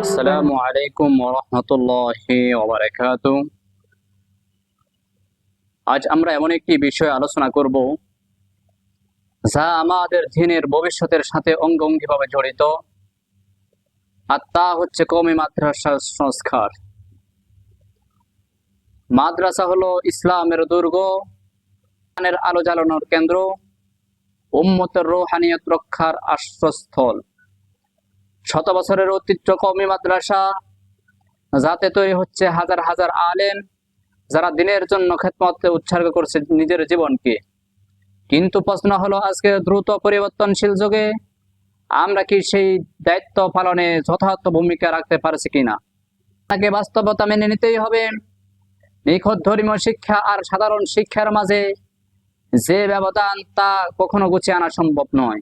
আসসালামু আলাইকুম ওবারাকাত আজ আমরা এমন একটি বিষয় আলোচনা করব, যা আমাদের দিনের ভবিষ্যতের সাথে অঙ্গভঙ্গিভাবে জড়িত। আর তা হচ্ছে কমি মাদ্রাসা সংস্কার। মাদ্রাসা হলো ইসলামের দুর্গ আলো জ্বালানোর কেন্দ্র, উম্মতের রোহানিয়ত রক্ষার আশ্রয়স্থল। শত বছরের ঐতিহ্য কওমি মাদ্রাসা, যাতে তৈরি হচ্ছে হাজার হাজার আলেন যারা দিনের জন্য খেদমতে উৎসর্গ করছে নিজের জীবনকে। কিন্তু প্রশ্ন হলো, আজকে দ্রুত পরিবর্তনশীল যুগে আমরা কি সেই দায়িত্ব পালনে যথার্থ ভূমিকা রাখতে পারছি কিনা? তাকে বাস্তবতা মেনে নিতেই হবে। নিখোঁজ ধর্মীয় শিক্ষা আর সাধারণ শিক্ষার মাঝে যে ব্যবধান তা কখনো গুছিয়ে আনা সম্ভব নয়।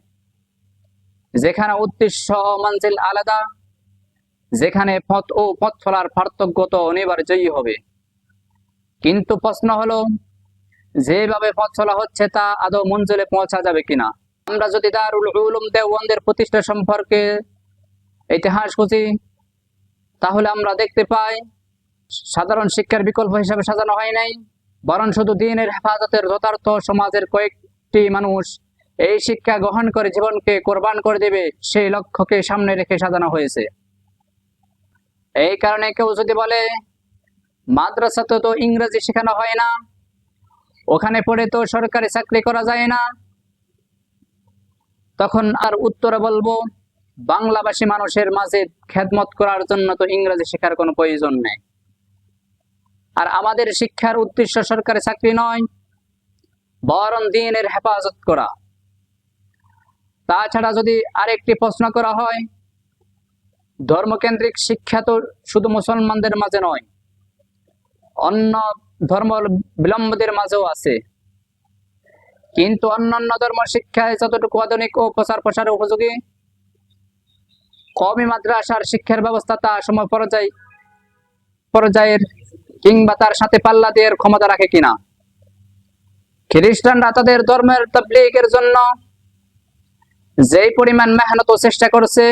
যেখানে উদ্দেশ্য মঞ্জিল আলাদা, যেখানে পথ ও পথ চলার পার্থক্য তো অনিবার্যই হবে। কিন্তু প্রশ্ন হলো, যেভাবে পথ চলা হচ্ছে তা আদৌ মঞ্জিলে পৌঁছা যাবে কিনা? আমরা যদি দারুল উলুম দেওবন্দের প্রতিষ্ঠা সম্পর্কে ইতিহাস খুঁজি, তাহলে আমরা দেখতে পাই, সাধারণ শিক্ষার বিকল্প হিসাবে সাজানো হয় নাই, বরং শুধু দিনের হেফাজতের যথার্থ সমাজের কয়েকটি মানুষ এই শিক্ষা গ্রহণ করে জীবনকে কোরবান করে দেবে, সেই লক্ষ্যকে সামনে রেখে সাজানো হয়েছে। এই কারণে কেউ যদি বলে মাদ্রাসাতে তো ইংরেজি শেখানো হয় না, ওখানে পড়ে তো সরকারি চাকরি করা যায় না, তখন আর উত্তরে বলব, বাংলাভাষী মানুষের মাঝে খেদমত করার জন্য তো ইংরেজি শেখার কোনো প্রয়োজন নেই। আর আমাদের শিক্ষার উদ্দেশ্য সরকারি চাকরি নয়, বরং দিনের হেফাজত করা। তাছাড়া যদি আরেকটি প্রশ্ন করা হয়, ধর্মকেন্দ্রিক শিক্ষা তো শুধু মুসলমানদের মাঝে নয়, অন্য ধর্ম বিলম্বদের মাঝেও আছে। কিন্তু অন্যান্য ধর্ম শিক্ষায় যতটুকু আধুনিক ও প্রচার প্রসারের উপযোগী কমই মাদ্রাসার শিক্ষার ব্যবস্থা তা সময় পর্যায়, পর্যায়ের কিংবা তার সাথে পাল্লা দিয়ে ক্ষমতা রাখে কিনা? খ্রিস্টানরা তাদের ধর্মের তাবলিগের জন্য যেই পরিমাণ মেহনত ও চেষ্টা করছে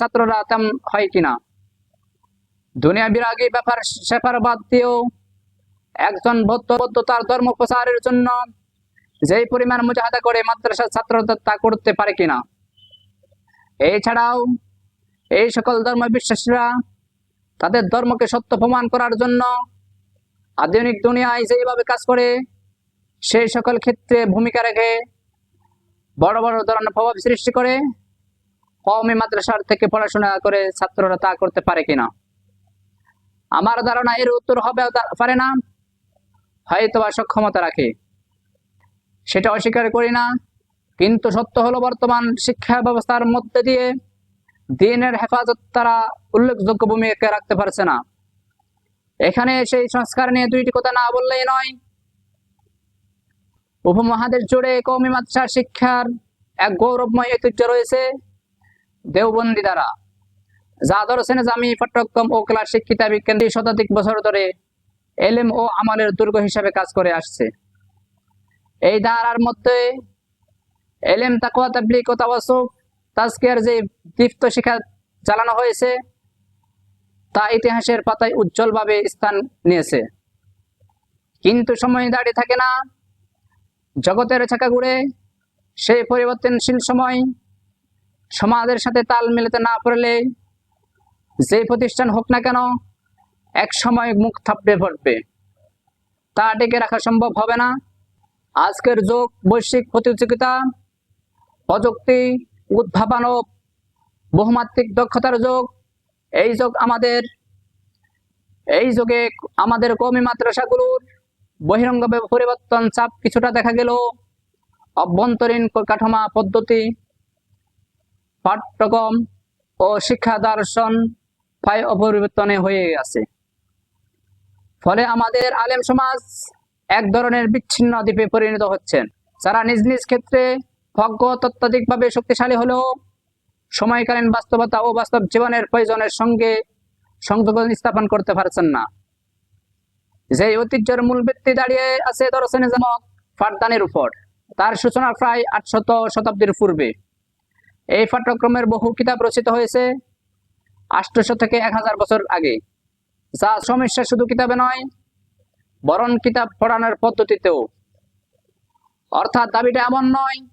ছাত্ররা তেম হয় কিনা? দুনিয়া বিরাগী ব্যাপার সেপার বাদ দিয়েও একজন বৌদ্ধ বৌদ্ধ তার ধর্ম প্রচারের জন্য যেই পরিমাণ মুজাহাদা করে মাদ্রাসার ছাত্রদের তা করতে পারে কিনা? এছাড়াও এই সকল ধর্ম বিশ্বাসীরা তাদের ধর্মকে সত্য প্রমাণ করার জন্য আধুনিক দুনিয়ায় যেভাবে কাজ করে, সেই সকল ক্ষেত্রে ভূমিকা রেখে বড় বড় ধরনের প্রভাব সৃষ্টি করে কওমি মাদ্রাসার থেকে পড়াশোনা করে ছাত্ররা তা করতে পারে কিনা? আমার ধারণা এর উত্তর হবে পারে না। হয়তো বা সক্ষমতা রাখে। সেটা অস্বীকার করি না। কিন্তু সত্য হলো বর্তমান শিক্ষা ব্যবস্থার মধ্যে দিয়ে দিনের হেফাজত তারা উল্লেখযোগ্য ভূমিকা রাখতে পারছে না। এখানে সেই সংস্কার নিয়ে দুইটি কথা না বললেই নয় উপমহাদেশ জুড়ে কৌমি মাদ্রাসা শিক্ষার এক গৌরবময় ঐতিহ্য রয়েছে দেওবন্দি দ্বারা। যা দর্শনে জামি, পাঠ্যক্রম ও ক্লাস শিক্ষিতা বিজ্ঞান শতাধিক বছর ধরে এলেম ও আমলের দুর্গ হিসাবে কাজ করে আসছে। এই ধারার মধ্যে এলেম তাকুয়া তাবলিক ও তাওয়াসুফ, তাজকিয়ার যে দীপ্ত শিক্ষা চালানো হয়েছে, তা ইতিহাসের পাতায় উজ্জ্বলভাবে স্থান নিয়েছে। কিন্তু সময় দাঁড়িয়ে থাকে না। জগতের চাকা ঘুরে সেই পরিবর্তনশীল সময় সমাজের সাথে তাল মিলাতে না পারলে যে প্রতিষ্ঠান হোক না কেন এক সময় মুখ থাপড়ে পড়বে। তা ডেকে রাখা সম্ভব হবে না। আজকের যুগ, বৈশ্বিক প্রতিযোগিতা, প্রযুক্তি, উদ্ভাবন বহুমাত্রিক দক্ষতার যুগ, এই যুগ আমাদের, এই যুগে আমাদের কমি মাদ্রাসাগুলোর বহিরঙ্গ পরিবর্তন, চাপ কিছুটা দেখা গেল। অভ্যন্তরীণ কাঠামো পদ্ধতি, পাঠ্যক্রম ও শিক্ষা দর্শন প্রায় অপরিবর্তনে হয়ে গেছে ফলে আমাদের আলেম সমাজ এক ধরনের বিচ্ছিন্ন দ্বীপে পরিণত হচ্ছেন যারা নিজ নিজ ক্ষেত্রে ভজ্ঞ তত্ত্বাধিকভাবে শক্তিশালী হলেও সময়কালীন বাস্তবতা ও বাস্তব জীবনের প্রয়োজনের সঙ্গে সংযোগ স্থাপন করতে পারছেন না। যে ঐতিহ্যের মূল ভিত্তি দাঁড়িয়ে আছে দর্শনে যেমন ফারদানের উপর। তার সূচনা প্রায় আটশত শতাব্দীর পূর্বে। এই পাঠ্যক্রমের বহু কিতাব রচিত হয়েছে আষ্টশো থেকে এক হাজার বছর আগে। যা সমস্যা শুধু কিতাবে নয়, বরণ কিতাব পড়ানোর পদ্ধতিতেও। অর্থাৎ দাবিটা এমন নয়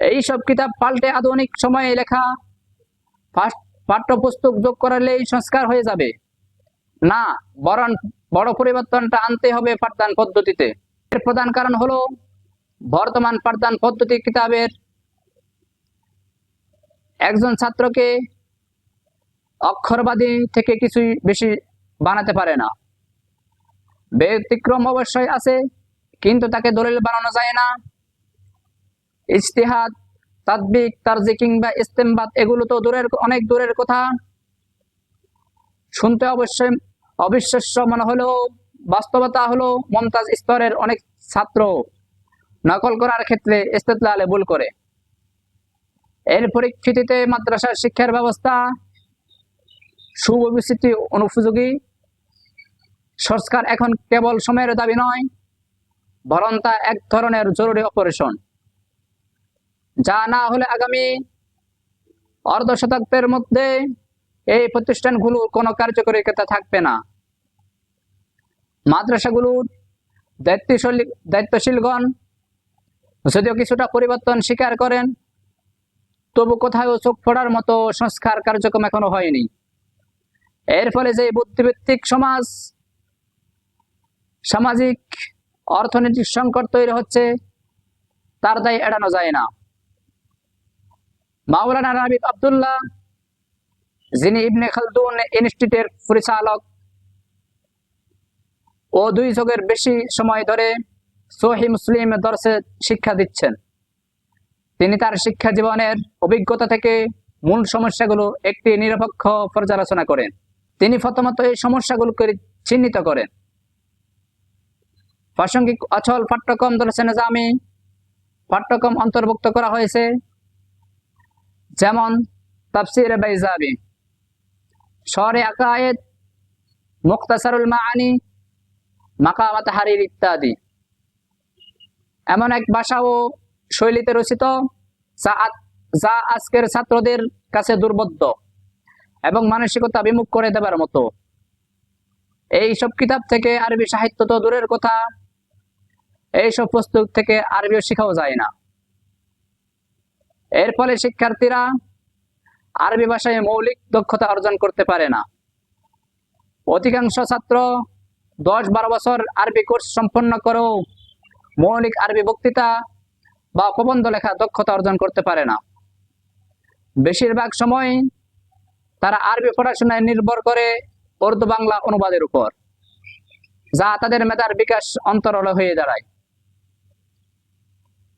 এই সব কিতাব পাল্টে আধুনিক সময়ে লেখা, পাঠ- পাঠ্যপুস্তক যোগ করালেই সংস্কার হয়ে যাবে। না বরং বড় পরিবর্তনটা আনতে হবে পাঠদান পদ্ধতিতে। এর প্রধান কারণ হলো বর্তমান পাঠদান পদ্ধতি কিতাবের একজন ছাত্রকে অক্ষরবাদী থেকে কিছুই বেশি বানাতে পারে না। ব্যতিক্রম অবশ্যই আছে, কিন্তু তাকে দলিল বানানো যায় না। ইজতিহাদ, তাদবিক, তারজি কিংবা ইস্তেমবাদ, এগুলো তো দূরের, অনেক দূরের কথা। শুনতে অবশ্যই অবিশ্বাস্য মনে হলেও বাস্তবতা হলো মমতাজ স্তরের অনেক ছাত্র নকল করার ক্ষেত্রে ইস্তেদলালে ভুল করে। এর পরিপ্রেক্ষিতে মাদ্রাসার শিক্ষার ব্যবস্থা, সুব্যবস্থিত অনুপযোগী, সংস্কার এখন কেবল সময়ের দাবি নয়, বরং তা এক ধরনের জরুরি অপারেশন। যা না হলে আগামী অর্ধ শতাব্দের মধ্যে এই প্রতিষ্ঠানগুলো কোনো কার্যকরিতা থাকবে না। মাদ্রাসাগুলোর দায়িত্বশীল, দায়িত্বশীলগণ যদিও কিছুটা পরিবর্তন স্বীকার করেন, তবু কোথাও চোখ পড়ার মতো সংস্কার কার্যক্রম এখনও হয়নি। এর ফলে যে বুদ্ধিভিত্তিক সমাজ, সামাজিক, অর্থনৈতিক সংকট তৈরি হচ্ছে, তার দায় এড়ানো যায় না। মাওলানা রাবিব আব্দুল্লাহ যিনি ইবনে খালদুন ইনস্টিটিউটের পরিচালক, ও দুই যুগের বেশি সময় ধরে সহি মুসলিম দর্শে শিক্ষা দিচ্ছেন। তিনি তার শিক্ষা জীবনের অভিজ্ঞতা থেকে মূল সমস্যাগুলো একটি নিরপেক্ষ পর্যালোচনা করেন। তিনি প্রথমত এই সমস্যাগুলোকে চিহ্নিত করেন। প্রাসঙ্গিক অচল পাঠ্যক্রম দর্শে নিজামি পাঠ্যক্রম অন্তর্ভুক্ত করা হয়েছে, যেমন তাফসির বাইজাবি শহরে আকায়েদ মুক্তাসারুল মাআনি মাকামাত হারির ইত্যাদি। এমন এক ভাষা ও শৈলীতে রচিত, যা আজকের ছাত্রদের কাছে দুর্বোধ্য এবং মানসিকতা বিমুখ করে দেবার মতো। এই সব কিতাব থেকে আরবি সাহিত্য তো দূরের কথা এইসব পুস্তক থেকে আরবিও শেখাও যায় না। এর ফলে শিক্ষার্থীরা আরবি ভাষায় মৌলিক দক্ষতা অর্জন করতে পারে না। অধিকাংশ ছাত্র দশ বারো বছর আরবি কোর্স সম্পন্ন করেও মৌলিক আরবি বক্তৃতা বা প্রবন্ধ লেখা দক্ষতা অর্জন করতে পারে না। বেশিরভাগ সময় তারা আরবি পড়াশোনায় নির্ভর করে উর্দু বাংলা অনুবাদের উপর, যা তাদের মেধার বিকাশ অন্তরল হয়ে দাঁড়ায়।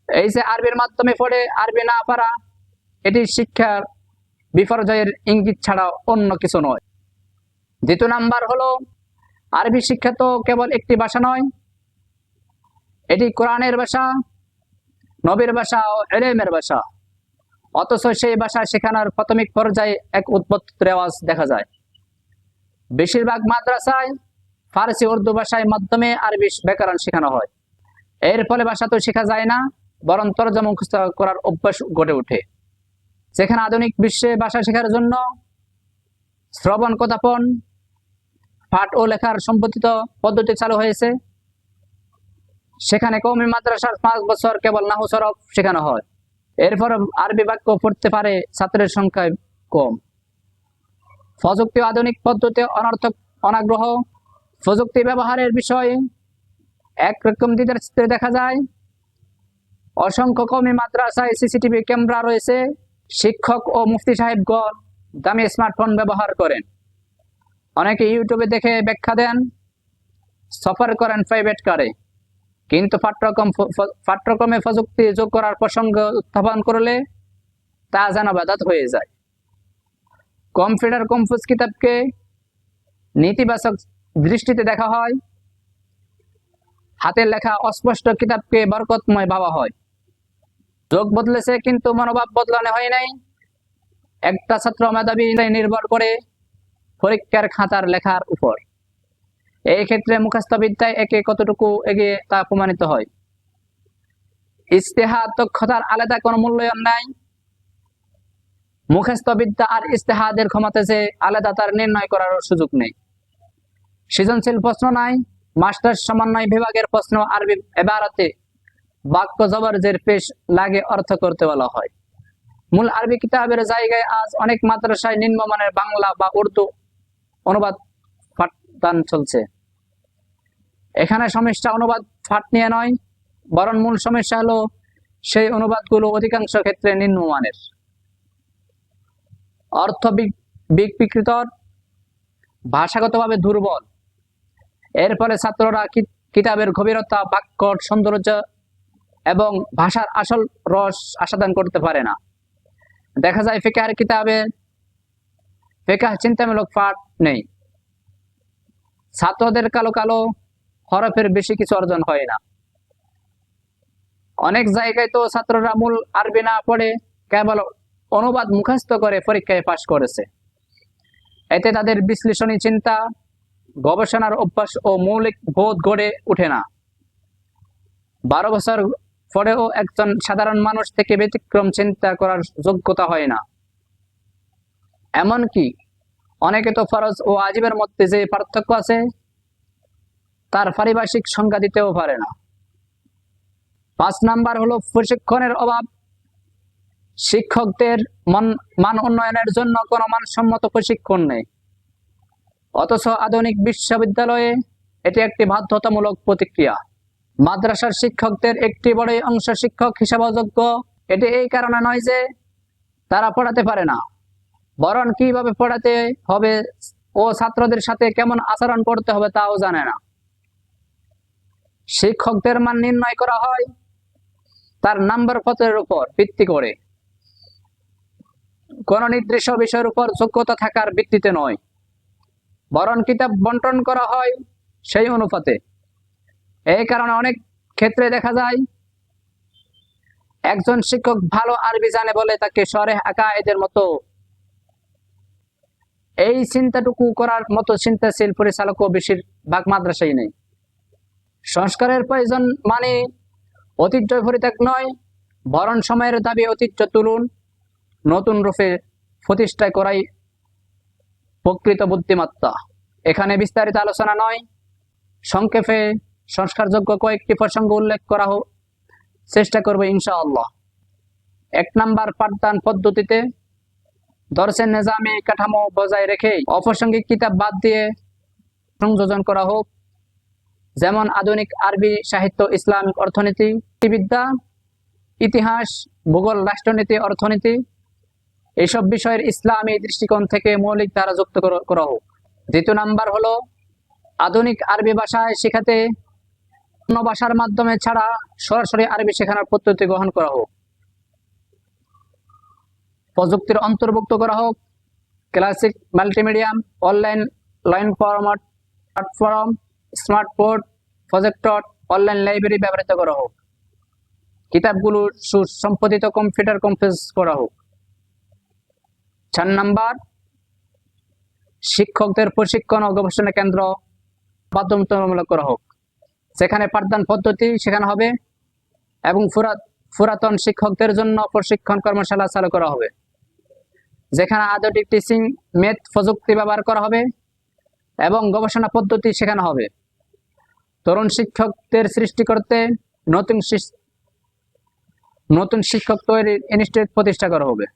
এই যে আরবির মাধ্যমে পড়ে আরবি না পারা, এটি শিক্ষার বিপর্যয়ের ইঙ্গিত ছাড়া অন্য কিছু নয়। দ্বিতীয় নাম্বার হলো, আরবি শিক্ষা তো কেবল একটি ভাষা নয়, এটি কোরআনের ভাষা, নবীর ভাষা ও এলেমের ভাষা। অথচ সেই ভাষা শেখানোর প্রাথমিক পর্যায়ে এক উদ্ভুত রেওয়াজ দেখা যায়। বেশিরভাগ মাদ্রাসায় ফার্সি উর্দু ভাষায় মাধ্যমে আরবি ব্যাকরণ শেখানো হয়। এর ফলে ভাষা তো শেখা যায় না, বরং মুখস্থ করার অভ্যাস গড়ে ওঠে। যেখানে আধুনিক বিশ্বে ভাষা শেখার জন্য শ্রবণ কথাপন, পাঠ ও লেখার সম্পত্তিত পদ্ধতি চালু হয়েছে। সেখানে কৌমি মাদ্রাসার পাঁচ বছর কেবল নাহু সরফ শেখানো হয়। এরপর আরবি বাক্য পড়তে পারে ছাত্রের সংখ্যায় কম। প্রযুক্তি আধুনিক পদ্ধতি অনর্থক, অনাগ্রহ প্রযুক্তি ব্যবহারের বিষয়ে একরকম দিদের চিত্রে দেখা যায়। অসংখ্য কমি মাদ্রাসায় সিসিটিভি ক্যামেরা রয়েছে। শিক্ষক ও মুফতি সাহেবগণ দামি স্মার্টফোন ব্যবহার করেন। অনেকে ইউটিউবে দেখে ব্যাখ্যা দেন, সফর করেন প্রাইভেট কারে কিন্তু পাঠ্যক্রম পাঠ্যক্রমে প্রযুক্তি যোগ করার প্রসঙ্গ উত্থাপন করলে তা যেন বাধাত হয়ে যায়। কম্পিউটার কম্পোজ কিতাবকে নেতিবাচক দৃষ্টিতে দেখা হয়। হাতের লেখা অস্পষ্ট কিতাবকে বরকতময় ভাবা হয়। যোগ বদলেছে, কিন্তু মনোভাব বদলানো হয় নাই। একটা ছাত্র মেধাবী নির্ভর করে পরীক্ষার খাতার লেখার উপর। এই ক্ষেত্রে মুখস্থ বিদ্যায় একে কতটুকু এগিয়ে তা প্রমাণিত হয়। ইস্তেহার দক্ষতার আলাদা কোনো মূল্যায়ন নাই। মুখস্থ বিদ্যা আর ইস্তেহাদের ক্ষমতা যে আলাদা, তার নির্ণয় করার সুযোগ নেই। সৃজনশীল প্রশ্ন নাই, মাস্টার্স সমন্বয় বিভাগের প্রশ্ন আরবি এবারতে বাক্য জবরজের পেশ লাগে অর্থ করতে বলা হয়। মূল আরবি কিতাবের জায়গায় আজ অনেক মাদ্রাসায় নিম্নমানের বাংলা বা উর্দু অনুবাদ পাঠদান চলছে। এখানে সমস্যা অনুবাদ ফাট নিয়ে নয়, বরং মূল সমস্যা হলো সেই অনুবাদগুলো অধিকাংশ ক্ষেত্রে নিম্নমানের। অর্থ বিক- বিক- বিকৃতর ভাষাগতভাবে দুর্বল। এর ফলে ছাত্ররা কিতাবের গভীরতা, বাক্য, সৌন্দর্য এবং ভাষার আসল রস আস্বাদন করতে পারে না। দেখা যায় ফিকাহের কিতাবে ফিকাহ চিন্তামূলক পাঠ নেই। ছাত্রদের কালো কালো হরফের বেশি কিছু অর্জন হয় না। অনেক জায়গায় তো ছাত্ররা মূল আরবি না পড়ে কেবল অনুবাদ মুখস্থ করে পরীক্ষায় পাশ করেছে। এতে তাদের বিশ্লেষণী চিন্তা, গবেষণার অভ্যাস ও মৌলিক বোধ গড়ে ওঠে না। বারো বছর পরেও একজন সাধারণ মানুষ থেকে ব্যতিক্রম চিন্তা করার যোগ্যতা হয় না। এমনকি অনেকে তো ফরজ ও আজীবের মধ্যে যে পার্থক্য আছে, তার পারিভাষিক সংজ্ঞা দিতেও পারে না। পাঁচ নাম্বার হলো প্রশিক্ষণের অভাব। শিক্ষকদের মন, মান উন্নয়নের জন্য কোনো মানসম্মত প্রশিক্ষণ নেই। অথচ আধুনিক বিশ্ববিদ্যালয়ে এটি একটি বাধ্যতামূলক প্রতিক্রিয়া। মাদ্রাসার শিক্ষকদের একটি বড় অংশ শিক্ষক হিসাবে অযোগ্য এটি এই কারণে নয় যে তারা পড়াতে পারে না, বরং কীভাবে পড়াতে হবে ও ছাত্রদের সাথে কেমন আচরণ করতে হবে তাও জানে না। শিক্ষকদের মান নির্ণয় করা হয় তার নাম্বার পত্রের উপর ভিত্তি করে। কোন নির্দিষ্ট বিষয়ের উপর যোগ্যতা থাকার ভিত্তিতে নয়, বরং কিতাব বন্টন করা হয় সেই অনুপাতে। এই কারণে অনেক ক্ষেত্রে দেখা যায়, একজন শিক্ষক ভালো আরবি জানে বলে তাকে সরে আঁকা এদের মতো। এই চিন্তাটুকু করার মতো চিন্তাশীল পরিচালকও বেশিরভাগ মাদ্রাসাই নেই। সংস্কারের প্রয়োজন মানে ঐতিহ্য পরিত্যাগ নয় বরণ সময়ের দাবি ঐতিহ্য তুলুন, নতুন রূপে প্রতিষ্ঠা করাই প্রকৃত বুদ্ধিমত্তা। এখানে বিস্তারিত আলোচনা নয়, সংক্ষেপে সংস্কারযোগ্য কয়েকটি প্রসঙ্গ উল্লেখ করা হোক। চেষ্টা করব ইনশাআল্লাহ। এক নাম্বার পাঠদান পদ্ধতিতে দর্শের নিজামী কাঠামো বজায় রেখে অপ্রাসঙ্গিক কিতাব বাদ দিয়ে সংযোজন করা হোক। যেমন আধুনিক আরবি সাহিত্য ইসলামিক অর্থনীতি বিদ্যা ইতিহাস, ভূগোল, রাষ্ট্রনীতি, অর্থনীতি এইসব বিষয়ের ইসলামী দৃষ্টিকোণ থেকে মৌলিক ধারা যুক্ত করা হোক। দ্বিতীয় নাম্বার হলো আধুনিক আরবি ভাষায় শেখাতে অন্য ভাষার মাধ্যমে ছাড়া সরাসরি আরবি শেখানোর পদ্ধতি গ্রহণ করা হোক। প্রযুক্তির অন্তর্ভুক্ত করা হোক। Classic, multimedium, online, line format, platform smart board projector, online library ব্যবহৃত করা হোক। কিতাবগুলো সুসম্পাদিত কম্পিউটার কম্পোজ করা হোক। চার নাম্বার, শিক্ষকদের প্রশিক্ষণ ও গবেষণা কেন্দ্র বাধ্যতামূলক করা হোক। সেখানে পাঠদান পদ্ধতি শেখানো হবে এবং পুরাতন শিক্ষকদের জন্য প্রশিক্ষণ কর্মশালা চালু করা হবে। যেখানে আধুনিক টিচিং, মেথ, প্রযুক্তি ব্যবহার করা হবে এবং গবেষণা পদ্ধতি শেখানো হবে। তরুণ শিক্ষকদের সৃষ্টি করতে নতুন নতুন শিক্ষক তৈরির ইনস্টিটিউট প্রতিষ্ঠা করা হবে।